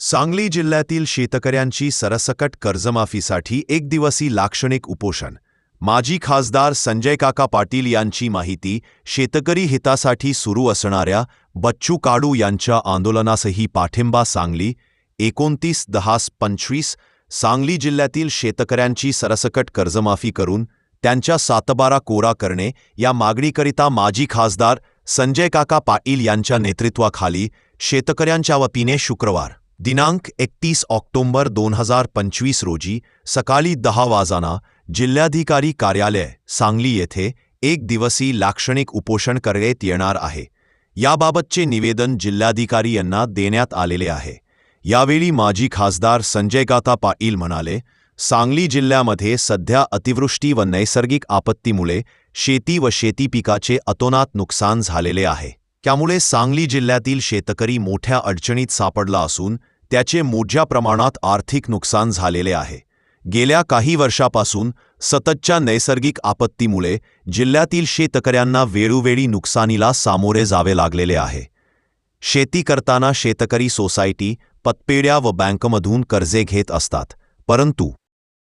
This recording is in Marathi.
सांगली जिल्ह्यातील शेतकऱ्यांची सरसकट कर्जमाफीसाठी एक दिवसी लाक्षणिक उपोषण. माजी खासदार संजय काका पाटील यांची माहिती शेतकरी हितासाठी सुरू असणाऱ्या बच्चू काडू यांच्या आंदोलनासही पाठिंबा सांगली. एकोणतीस दहा पंचवीस सांगली जिल्ह्यातील शेतकऱ्यांची सरसकट कर्जमाफी करून त्यांच्या सातबारा कोरा करणे या मागणीकरिता माजी खासदार संजय काका पाटील यांच्या नेतृत्वाखाली शेतकऱ्यांच्या वतीने शुक्रवार दिनांक एकतीस ऑक्टोंबर दोन हजार पंचवीस रोजी सकाळी दहा वाजाना जिल्हाधिकारी कार्यालय सांगली येथे एक दिवसी लाक्षणिक उपोषण करण्यात येणार आहे. याबाबतचे निवेदन जिल्हाधिकारी यांना देण्यात आलेले आहे. यावेळी माजी खासदार संजय गाता पाटील म्हणाले सांगली जिल्ह्यामध्ये सध्या अतिवृष्टी व नैसर्गिक आपत्तीमुळे शेती व शेती पिकाचे अतोनात नुकसान झालेले आहे. त्यामुळे सांगली जिल्ह्यातील शेतकरी मोठ्या अडचणीत सापडला असून त्याचे मोठ्या प्रमाणात आर्थिक नुकसान झालेले आहे. गेल्या काही वर्षापासून सततच्या नैसर्गिक आपत्तीमुळे जिल्ह्यातील शेतकऱ्यांना वेळोवेळी नुकसानीला सामोरे जावे लागलेले आहे. शेती करताना शेतकरी सोसायटी पतपेढ्या व बँकमधून कर्जे घेत असतात परंतु